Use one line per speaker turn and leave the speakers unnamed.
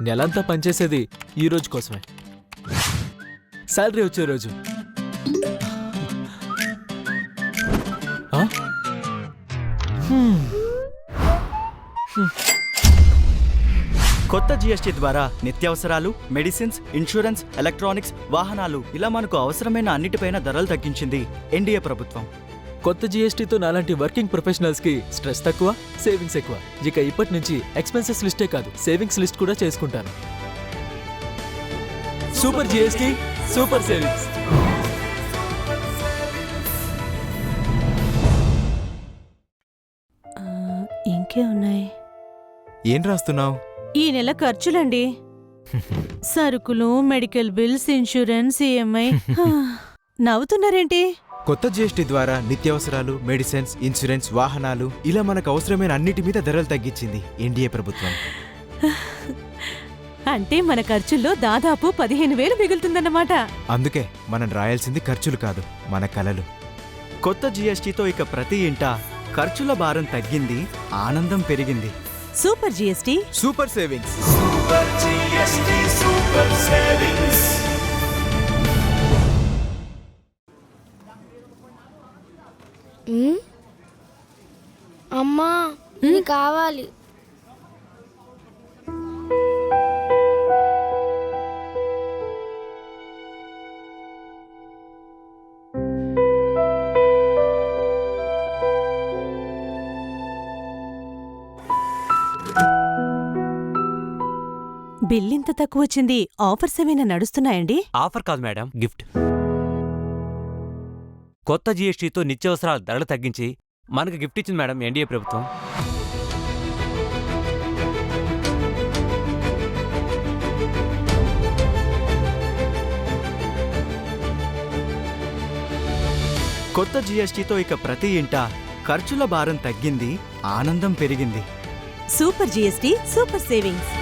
నెలంతా పనిచేసేది ఈ రోజు కోసమే. శాలరీ వచ్చే రోజు.
కొత్త జీఎస్టీ ద్వారా నిత్యావసరాలు మెడిసిన్స్ ఇన్సూరెన్స్ ఎలక్ట్రానిక్స్ వాహనాలు ఇలా మనకు అవసరమైన అన్నిటిపైన ధరలు తగ్గించింది ఎన్డీఏ ప్రభుత్వం.
కొత్త జీఎస్టీతో నాలాంటి వర్కింగ్ ప్రొఫెషనల్స్కి స్ట్రెస్ తక్కువ సేవింగ్స్ ఎక్కువ. ఇక ఇప్పటి నుంచి ఎక్స్పెన్సెస్ లిస్టే కాదు సేవింగ్స్ లిస్ట్ కూడా చేసుకుంటాను. Super GST super savings.
ఆ, ఇంకే ఉన్నాయి.
ఏం రాస్తున్నావు?
ఈ నెల ఖర్చులండి. సరుకులు మెడికల్ బిల్స్ ఇన్సూరెన్స్ ఈఎంఐ నవ్వుతున్నారేంటి?
కొత్త జిఎస్టీ ద్వారా నిత్యావసరాలు మెడిసిన్స్ ఇన్సూరెన్స్ వాహనాలు ఇలా మనకు అవసరమైన అన్నిటి మీద ధరలు తగ్గించింది ఎన్డీఏ ప్రభుత్వం.
అంటే మన ఖర్చుల్లో దాదాపు పదిహేను వేలు మిగులుతుందన్నమాట.
అందుకే మనం రాయాల్సింది ఖర్చులు కాదు మన కలలు.
కొత్త జీఎస్టీతో ఇక ప్రతి ఇంట ఖర్చుల భారం తగ్గింది ఆనందం పెరిగింది.
Super GST
super savings.
ఉమ్? అమ్మా ఇది కావాలి.
బిల్ ఇంత తక్కువ వచ్చింది. ఆఫర్స్ ఏమైనా నడుస్తున్నాయండి?
ఆఫర్ కాదు మేడం గిఫ్ట్. కొత్త జీఎస్టీతో నిత్యావసరాల ధరలు తగ్గించి మనకు గిఫ్ట్ ఇచ్చింది మేడం ఎన్డీఏ ప్రభుత్వం.
కొత్త జీఎస్టీతో ఇక ప్రతి ఇంట ఖర్చుల భారం తగ్గింది ఆనందం పెరిగింది.
Super GST super savings.